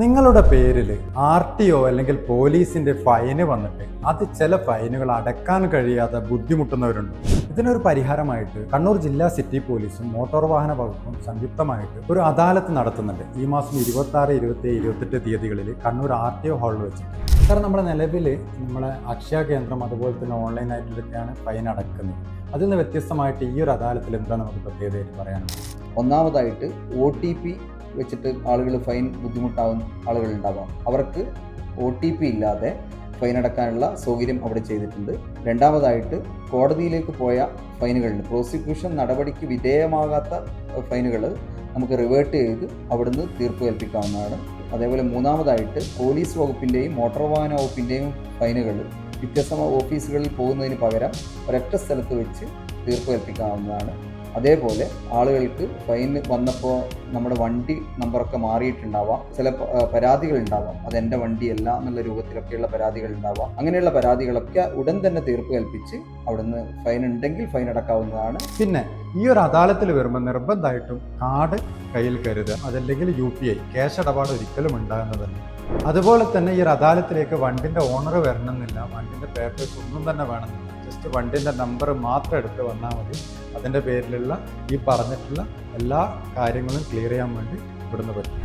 നിങ്ങളുടെ പേരിൽ R T O അല്ലെങ്കിൽ പോലീസിന്റെ ഫൈന് വന്നിട്ട് അത് ചില ഫൈനുകൾ അടക്കാൻ കഴിയാതെ ബുദ്ധിമുട്ടുന്നവരുണ്ട്. ഇതിനൊരു പരിഹാരമായിട്ട് കണ്ണൂർ ജില്ലാ സിറ്റി പോലീസും മോട്ടോർ വാഹന വകുപ്പും സംയുക്തമായിട്ട് ഒരു അദാലത്ത് നടത്തുന്നുണ്ട്. ഈ മാസം ഇരുപത്തി ആറ് ഇരുപത്തി ഇരുപത്തെട്ട് തീയതികളിൽ കണ്ണൂർ ആർ ടി ഒ ഹാളിൽ വെച്ച് സാർ നമ്മുടെ നിലവിൽ നമ്മളെ അക്ഷയ കേന്ദ്രം അതുപോലെ തന്നെ ഓൺലൈനായിട്ടൊക്കെയാണ് ഫൈൻ അടക്കുന്നത്. അതിൽ നിന്ന് വ്യത്യസ്തമായിട്ട് ഈ ഒരു അദാലത്തിൽ എന്താ നമുക്ക് പ്രത്യേകതയായിട്ട് പറയാനുള്ളത്? ഒന്നാമതായിട്ട് ഒ ടി പി വെച്ചിട്ട് ആളുകൾ ഫൈൻ ബുദ്ധിമുട്ടാവും ആളുകൾ ഉണ്ടാവാം അവർക്ക് ഒ ടി പി ഇല്ലാതെ ഫൈൻ അടക്കാനുള്ള സൗകര്യം അവിടെ ചെയ്തിട്ടുണ്ട്. രണ്ടാമതായിട്ട് കോടതിയിലേക്ക് പോയ ഫൈനുകളിൽ പ്രോസിക്യൂഷൻ നടപടിക്ക് വിധേയമാകാത്ത ഫൈനുകൾ നമുക്ക് റിവേർട്ട് ചെയ്ത് അവിടുന്ന് തീർപ്പ് കൽപ്പിക്കാവുന്നതാണ് അതേപോലെ മൂന്നാമതായിട്ട് പോലീസ് വകുപ്പിന്റെയും മോട്ടോർ വാഹന വകുപ്പിന്റെയും ഫൈനുകൾ വ്യത്യസ്ത ഓഫീസുകളിൽ പോകുന്നതിന് പകരം ഒരൊറ്റ സ്ഥലത്ത് വെച്ച് തീർപ്പ് കൽപ്പിക്കാവുന്നതാണ് അതേപോലെ ആളുകൾക്ക് ഫൈൻ വന്നപ്പോൾ നമ്മുടെ വണ്ടി നമ്പറൊക്കെ മാറിയിട്ടുണ്ടാവാം. ചില പരാതികൾ ഉണ്ടാവാം അത് എന്റെ വണ്ടിയല്ല എന്നുള്ള രൂപത്തിലൊക്കെയുള്ള പരാതികൾ ഉണ്ടാവാം അങ്ങനെയുള്ള പരാതികളൊക്കെ ഉടൻ തന്നെ തീർപ്പ് കൽപ്പിച്ച് അവിടുന്ന് ഫൈൻ ഉണ്ടെങ്കിൽ ഫൈൻ അടക്കാവുന്നതാണ്. പിന്നെ ഈ ഒരു അദാലത്തിൽ വരുമ്പോൾ നിർബന്ധമായിട്ടും കാർഡ് കയ്യിൽ കരുതുക. അതല്ലെങ്കിൽ യു പി ഐ ക്യാഷ് ഇടപാട് ഒരിക്കലും ഉണ്ടാകുന്നതല്ല അതുപോലെ തന്നെ ഈ ഒരു അദാലത്തിലേക്ക് വണ്ടിന്റെ ഓണർ വരണമെന്നില്ല. വണ്ടിന്റെ പേപ്പേഴ്സ് ഒന്നും തന്നെ വേണമെന്നില്ല. ജസ്റ്റ് വണ്ടിന്റെ നമ്പർ മാത്രം എടുത്ത് വന്നാൽ മതി. അതിന്റെ പേരിലുള്ള ഈ പറഞ്ഞിട്ടുള്ള എല്ലാ കാര്യങ്ങളും ക്ലിയർ ചെയ്യാൻ വേണ്ടി ഇവിടുന്ന് പറ്റും.